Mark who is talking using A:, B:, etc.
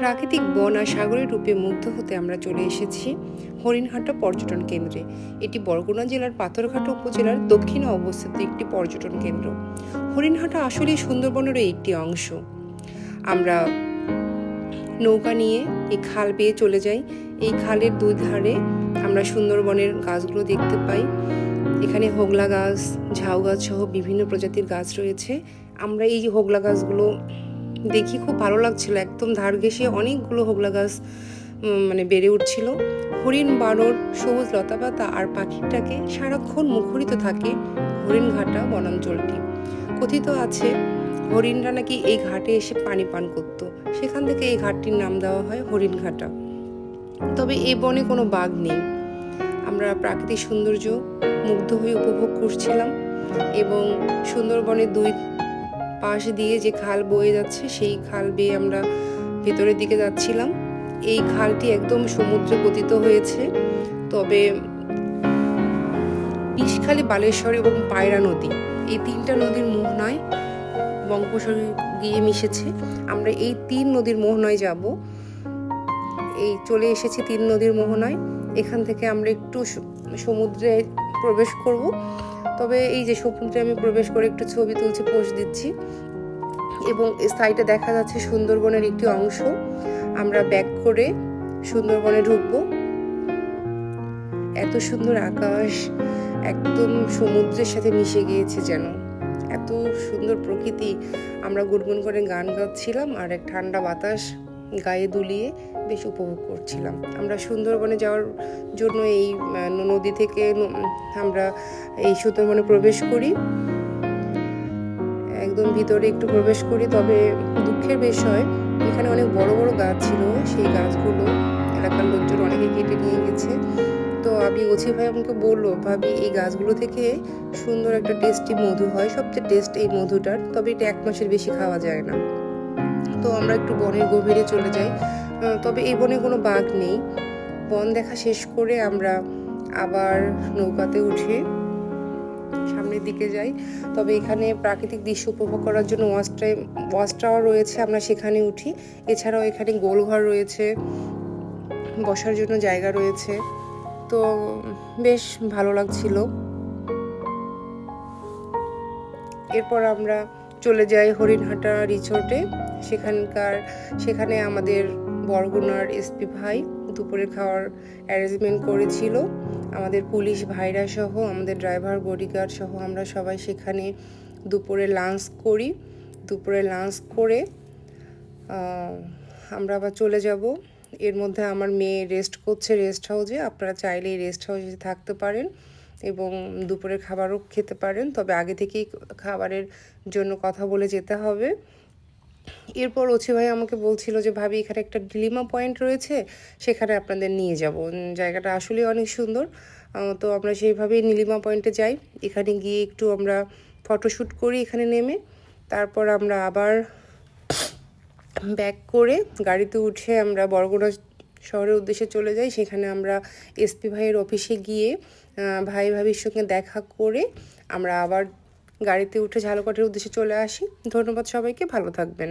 A: প্রাকৃতিক বন আর সাগরের রূপে মুগ্ধ হতে আমরা চলে এসেছি হরিণহাটা পর্যটন কেন্দ্রে। এটি বরগুনা জেলার পাথরঘাটা উপজেলার দক্ষিণে অবস্থিত একটি পর্যটন কেন্দ্র। হরিণহাটা আসলেই সুন্দরবনেরও একটি অংশ। আমরা নৌকা নিয়ে এই খাল বেয়ে চলে যাই। এই খালের দুই ধারে আমরা সুন্দরবনের গাছগুলো দেখতে পাই। এখানে হোগলা গাছ, ঝাউ গাছ সহ বিভিন্ন প্রজাতির গাছ রয়েছে। আমরা এই হোগলা গাছগুলো দেখি খুব ভালো লাগছিল। একদম ধার ঘেঁষে অনেকগুলো হোগলা গাছ মানে বেড়ে উঠছিল। হরিণ বানর, সবুজ লতাপাতা আর পাখিটাকে সারাক্ষণ মুখরিত থাকে হরিণঘাটা বনাঞ্চলটি। কথিত আছে, হরিণরা নাকি এই ঘাটে এসে পানি পান করত। সেখান থেকে এই ঘাটটির নাম দেওয়া হয় হরিণঘাটা তবে এই বনে কোনো বাঘ নেই। আমরা প্রাকৃতিক সৌন্দর্য মুগ্ধ হয়ে উপভোগ করছিলাম এবং সুন্দরবনের দুই পাশ দিয়ে যে খাল বয়ে যাচ্ছে, সেই খাল বেয়ে আমরা ভেতরের দিকে যাচ্ছিলাম। এই খালটি একদম সমুদ্রে পতিত হয়েছে। তবে বিষখালী বালেশ্বর এবং পায়রা নদী, এই তিনটা নদীর মোহনায় বঙ্গোপসাগর গিয়ে মিশেছে। আমরা এই তিন নদীর মোহনায় যাব। এই চলে এসেছি তিন নদীর মোহনায় এখান থেকে আমরা একটু সমুদ্রে প্রবেশ করব। তবে এই যে সমুদ্রে আমি প্রবেশ করে একটু ছবি তুলছি পোস্ট দিচ্ছি। এবং সাইডে দেখা যাচ্ছে সুন্দরবনের একটি অংশ। আমরা ব্যাক করে সুন্দরবনে ঢুকবো। এত সুন্দর আকাশ, একদম সমুদ্রের সাথে মিশে গিয়েছে যেন। এত সুন্দর প্রকৃতি। আমরা গুনগুন করে গান গাচ্ছিলাম আর এক ঠান্ডা বাতাস। গায়ে দুলিয়ে বেশ উপভোগ করছিলাম। আমরা সুন্দরবনে যাওয়ার জন্য এই নদী থেকে আমরা এই সুন্দরবনে প্রবেশ করি। একদম ভিতরে একটু প্রবেশ করি, তবে দুঃখের বিষয়, এখানে অনেক বড় বড় গাছ ছিল, সেই গাছগুলো এলাকার লোকজন অনেকে কেটে নিয়ে গেছে। তো আমি ওছি ভাই আমাকে বলল, ভাবি, এই গাছগুলো থেকে সুন্দর একটা টেস্টি মধু হয়। সবচেয়ে টেস্ট এই মধুটার, তবে এটা এক মাসের বেশি খাওয়া যায় না। তো আমরা একটু বনের গভীরে চলে যাই। তবে এই বনে কোনো বাঘ নেই। বন দেখা শেষ করে আমরা আবার নৌকাতে উঠে সামনের দিকে যাই। তবে এখানে প্রাকৃতিক দৃশ্য উপভোগ করার জন্য ওয়াচ টাইম ওয়াচ টাওয়ার রয়েছে, আমরা সেখানে উঠি। এছাড়াও এখানে গোলঘর রয়েছে, বসার জন্য জায়গা রয়েছে। তো বেশ ভালো লাগছিল। এরপর আমরা চলে যাই হরিণহাটা রিসোর্টে। সেখানকার, সেখানে আমাদের বরগুনার এসপি ভাই দুপুরে খাওয়ার অ্যারেঞ্জমেন্ট করেছিল। আমাদের পুলিশ ভাইরা সহ, আমাদের ড্রাইভার বডিগার্ড সহ আমরা সবাই সেখানে দুপুরে লাঞ্চ করি। দুপুরে লাঞ্চ করে আমরা আবার চলে যাব। এর মধ্যে আমার মেয়ে রেস্ট করছে রেস্ট হাউসে আপনারা চাইলে রেস্ট হাউসে থাকতে পারেন। এবং দুপুরের খাবারও খেতে পারেন। তবে আগে থেকেই খাবারের জন্য কথা বলে যেতে হবে। এরপর ওছি ভাই আমাকে বলছিল যে, ভাবি, এখানে একটা ডিলিমা পয়েন্ট রয়েছে, সেখানে আপনাদের নিয়ে যাব। জায়গাটা আসলে অনেক সুন্দর। তো আমরা সেইভাবেই নীলিমা পয়েন্টে যাই। এখানে গিয়ে একটু আমরা ফটোশ্যুট করি এখানে নেমে। তারপর আমরা আবার ব্যাক করে গাড়িতে উঠে আমরা বরগুনা শহরের উদ্দেশ্যে চলে যাই। সেখানে আমরা এসপি ভাইয়ের অফিসে গিয়ে ভাই ভাবির সঙ্গে দেখা করে আমরা আবার গাড়িতে উঠে ঝালকাঠির উদ্দেশ্যে চলে আসি। ধন্যবাদ সবাইকে, ভালো থাকবেন।